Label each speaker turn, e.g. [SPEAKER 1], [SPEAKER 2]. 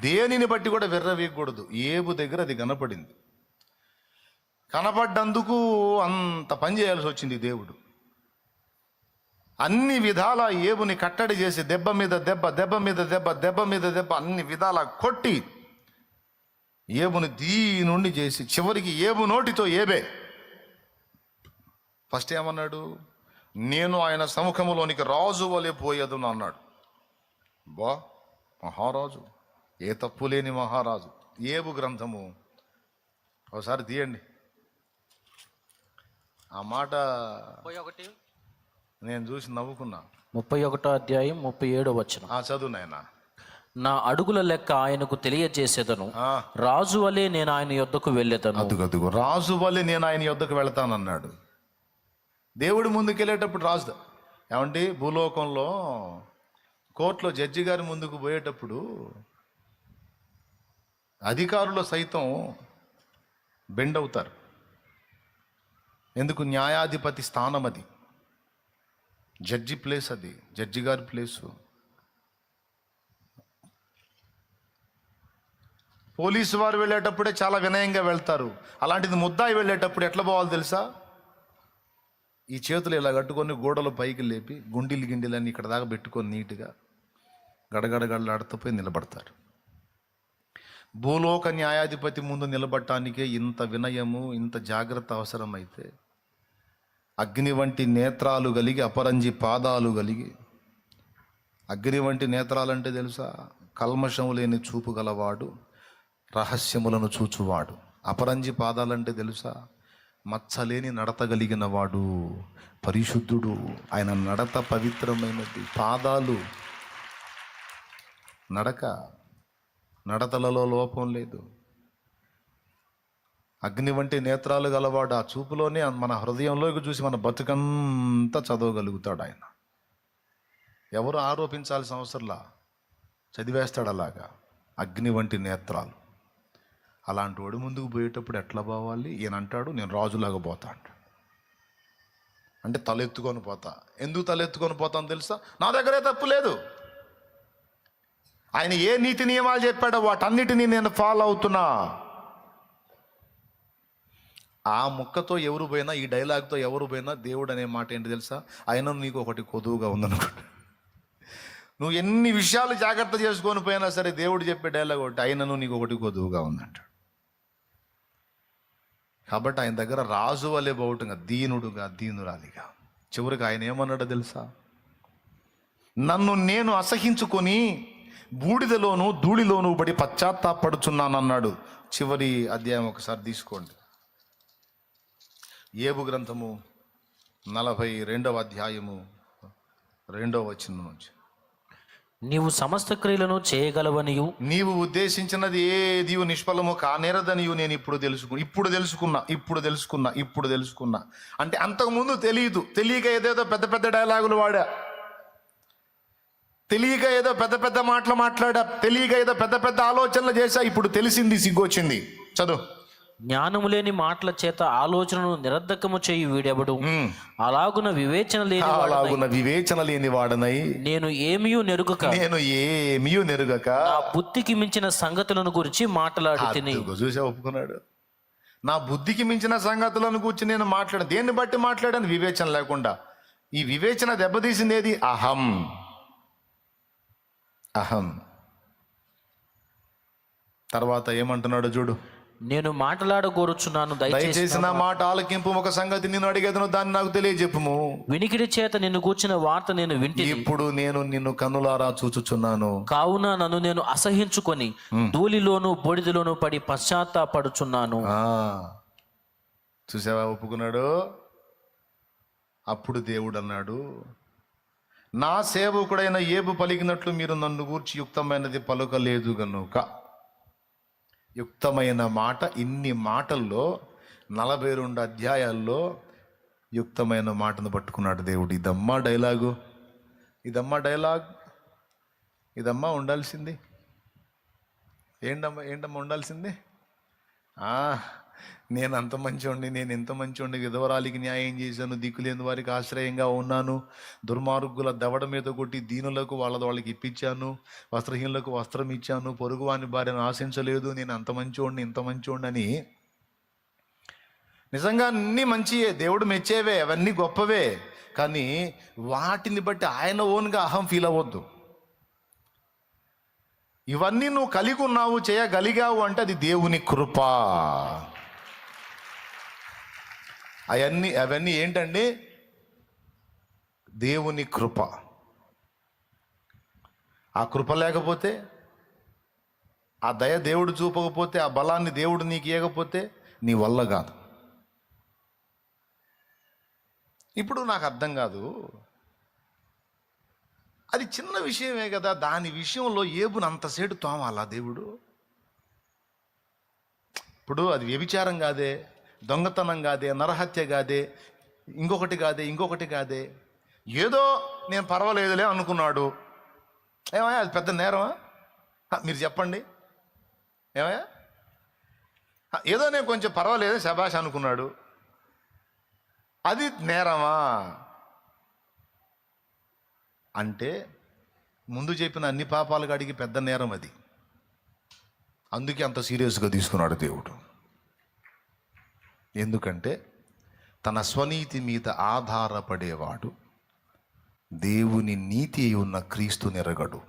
[SPEAKER 1] దేనిని బట్టి కూడా విర్రవీయకూడదు ఏబు దగ్గర అది కనపడింది. కనపడ్డందుకు అంత పని చేయాల్సి వచ్చింది దేవుడు. అన్ని విధాల ఏబుని కట్టడి చేసి దెబ్బ మీద దెబ్బ దెబ్బ మీద దెబ్బ దెబ్బ మీద దెబ్బ అన్ని విధాల కొట్టి ఏబుని దీనుండి చేసి చివరికి ఏబు నోటితో ఏబే. ఫస్ట్ ఏమన్నాడు? నేను ఆయన సముఖములోనికి రాజు వలె పోయేదును అన్నాడు. బా మహారాజు. ఏ తప్పు లేని మహారాజు. ఏబు గ్రంథము. ఒకసారి తీయండి. ఆ మాట
[SPEAKER 2] ఒకటి.
[SPEAKER 1] నేను చూసి నవ్వుకున్నా.
[SPEAKER 2] ముప్పై ఒకటో అధ్యాయం ముప్పై ఏడో వచ్చిన
[SPEAKER 1] ఆ చదువు నాయనా.
[SPEAKER 2] నా అడుగుల లెక్క ఆయనకు తెలియజేసేదను.
[SPEAKER 1] ఆ.
[SPEAKER 2] రాజు వలె నేను ఆయన యొద్దకు వెళ్ళేదను.
[SPEAKER 1] అదుగు అదుగు. రాజు వల్లే నేను ఆయన యొద్దకు వెళ్తానన్నాడు. దేవుడు ముందుకెళ్ళేటప్పుడు రాజు ఏమండి? భూలోకంలో కోర్టులో జడ్జి గారి ముందుకు పోయేటప్పుడు అధికారులు సైతం బెండ్ అవుతారు ఎందుకు? న్యాయాధిపతి స్థానం అది. జడ్జి ప్లేస్ అది. జడ్జి గారి ప్లేసు. పోలీసు వారు వెళ్ళేటప్పుడే చాలా వినయంగా వెళ్తారు. అలాంటిది ముద్దాయి వెళ్ళేటప్పుడు ఎట్లా పోవాలి తెలుసా? ఈ చేతులు ఇలా కట్టుకొని గోడలు పైకి లేపి గుండీలు గిండీలన్నీ ఇక్కడ దాకా పెట్టుకొని నీట్గా గడగడగడలాడుతూ పోయి నిలబడతారు. భూలోక న్యాయాధిపతి ముందు నిలబడటానికే ఇంత వినయము ఇంత జాగ్రత్త అవసరమైతే అగ్ని వంటి నేత్రాలు కలిగి అపరంజి పాదాలు కలిగి అగ్ని వంటి నేత్రాలంటే తెలుసా? కల్మషము లేని చూపు గలవాడు రహస్యములను చూచువాడు. అపరంజి పాదాలంటే తెలుసా? మచ్చలేని నడత కలిగిన వాడు పరిశుద్ధుడు. ఆయన నడత పవిత్రమైనది. పాదాలు నడక నడతలలో లోపం లేదు. అగ్ని వంటి నేత్రాలు గలవాడు ఆ చూపులోనే మన హృదయంలోకి చూసి మన బతుకంతా చదవగలుగుతాడు ఆయన. ఎవరు ఆరోపించాల్సిన అవసరంలా? చదివేస్తాడు అలాగా. అగ్ని వంటి నేత్రాలు. అలాంటి వాడు ముందుకు పోయేటప్పుడు ఎట్లా పోవాలి? ఈయన అంటాడు నేను రాజులాగా పోతా అంటే తలెత్తుకొని పోతా. ఎందుకు తలెత్తుకొని పోతాను తెలుసా? నా దగ్గరే తప్పు లేదు. ఆయన ఏ నీతి నియమాలు చెప్పాడో వాటన్నిటినీ నేను ఫాలో అవుతున్నా. ఆ ముక్కతో ఎవరు పోయినా ఈ డైలాగ్తో ఎవరు పోయినా దేవుడు అనే మాట ఏంటి తెలుసా? ఆయన నీకు ఒకటి కొదువుగా ఉందనుకుంటా. నువ్వు ఎన్ని విషయాలు జాగ్రత్త చేసుకొని పోయినా సరే దేవుడు చెప్పే డైలాగ్ ఒకటి ఆయనను నీకు ఒకటి కొదువుగా ఉందంటాడు. కాబట్టి ఆయన దగ్గర రాజు వలె బౌటంగా దీనుడుగా దీనురాలిగా. చివరికి ఆయన ఏమన్నాడో తెలుసా? నన్ను నేను అసహించుకొని బూడిదలోను ధూళిలోను పడి పశ్చాత్తాపడుచున్నానన్నాడు. చివరి అధ్యాయం ఒకసారి తీసుకోండి. ఏబు గ్రంథము నలభై రెండవ అధ్యాయము రెండవ వచనం నుంచి.
[SPEAKER 2] నీవు సమస్త క్రియలను చేయగలవనియు?
[SPEAKER 1] నీవు ఉద్దేశించినది ఏది నిష్ఫలము కానేరదనియు నేను ఇప్పుడు తెలుసుకున్నా ఇప్పుడు తెలుసుకున్నా ఇప్పుడు తెలుసుకున్నా ఇప్పుడు తెలుసుకున్నా. అంటే అంతకుముందు తెలియదు. తెలియక ఏదేదో పెద్ద పెద్ద డైలాగులు వాడా. తెలియక ఏదో పెద్ద పెద్ద మాటలు మాట్లాడా తెలియక ఏదో పెద్ద పెద్ద ఆలోచనలు చేశా ఇప్పుడు తెలిసింది సిగ్గొచ్చింది. చదువు.
[SPEAKER 2] జ్ఞానము లేని మాటల చేత ఆలోచనను నిరర్ధకము చేయి వీడెవడు. అలాగున వివేచన లేని వాడనై.
[SPEAKER 1] అలాగున్న వివేచన లేని వాడనై.
[SPEAKER 2] నేను ఏమీయూ నెరుగక.
[SPEAKER 1] నేను ఏమీ నెరుగక.
[SPEAKER 2] నా బుద్ధికి మించిన సంగతులను గురించి మాట్లాడి తిని
[SPEAKER 1] చూసా ఒప్పుకున్నాడు. నా బుద్ధికి మించిన సంగతులను కూర్చి నేను మాట్లాడాను దేన్ని బట్టి మాట్లాడాను? వివేచన లేకుండా. ఈ వివేచన దెబ్బతీసింది ఏది అహం. అహం. తర్వాత ఏమంటున్నాడు చూడు.
[SPEAKER 2] నేను మాట్లాడగోరుచున్నాను దయచేసి
[SPEAKER 1] దయచేసి నా మాట ఆలకింపు ఒక సంగతి నేను అడిగేదను దాన్ని నాకు తెలియజెప్పుము.
[SPEAKER 2] వినికిడి చేత నిన్ను కూర్చిన వార్త నేను వింటి
[SPEAKER 1] ఇప్పుడు నేను నిన్ను కన్నులారా చూచుచున్నాను.
[SPEAKER 2] కావున నన్ను నేను అసహించుకొని ధూళిలోను బొడిదిలోను పడి పశ్చాత్తాపడుచున్నాను.
[SPEAKER 1] ఆ, చూసావా ఒప్పుకున్నాడు? అప్పుడు దేవుడు అన్నాడు నా సేవకుడైన ఏబు పలికినట్లు మీరు నన్ను గూర్చి యుక్తమైనది పలుకలేదు గనుక. యుక్తమైన మాట ఇన్ని మాటల్లో నలభై రెండు అధ్యాయాల్లో యుక్తమైన మాటను పట్టుకున్నాడు దేవుడు. ఇదమ్మా డైలాగు. ఇదమ్మా డైలాగ్. ఇదమ్మా ఉండాల్సింది. ఏంటమ్మా ఏంటమ్మా ఉండాల్సింది? ఆ, నేను అంత మంచివాడిని నేను ఎంత మంచివాడిని విధవరాలికి న్యాయం చేశాను దిక్కులేని వారికి ఆశ్రయంగా ఉన్నాను దుర్మార్గుల దవడ మీద కొట్టి దీనులకు వాళ్ళ వాళ్ళకి ఇప్పించాను వస్త్రహీనులకు వస్త్రం ఇచ్చాను పొరుగువాని భార్యను ఆశించలేదు నేను అంత మంచివాడిని ఇంత మంచివాడిని అని నిజంగా అన్నీ మంచియే దేవుడు మెచ్చేవే అవన్నీ గొప్పవే కానీ వాటిని బట్టి ఆయన ఓన్గా అహం ఫీల్ అవ్వద్దు. ఇవన్నీ నువ్వు కలిగి ఉన్నావు చేయగలిగావు అంటే అది దేవుని కృప. అవన్నీ అవన్నీ ఏంటండి? దేవుని కృప. ఆ కృప లేకపోతే ఆ దయ దేవుడు చూపకపోతే ఆ బలాన్ని దేవుడు నీకు ఇవ్వకపోతే నీ వల్ల కాదు. ఇప్పుడు నాకు అర్థం కాదు. అది చిన్న విషయమే కదా దాని విషయంలో ఏబుని అంతసేటు తోమాలా దేవుడు? ఇప్పుడు అది వ్యభిచారం కాదే. దొంగతనం కాదే నరహత్య కాదే ఇంకొకటి కాదే ఇంకొకటి కాదే ఏదో నేను పర్వాలేదులే అనుకున్నాడు. ఏమయ్యా అది పెద్ద నేరమా? మీరు చెప్పండి. ఏమయ్యా? ఏదో నేను కొంచెం పర్వాలేదు శభాష్ అనుకున్నాడు. అది నేరమా? అంటే ముందు చెప్పిన అన్ని పాపాలు అడిగి పెద్ద నేరం అది. అందుకే అంత సీరియస్గా తీసుకున్నాడు దేవుడు. ఎందుకంటే తన స్వనీతి మీద ఆధారపడేవాడు. దేవుని నీతి ఉన్న క్రీస్తు నెరగడు.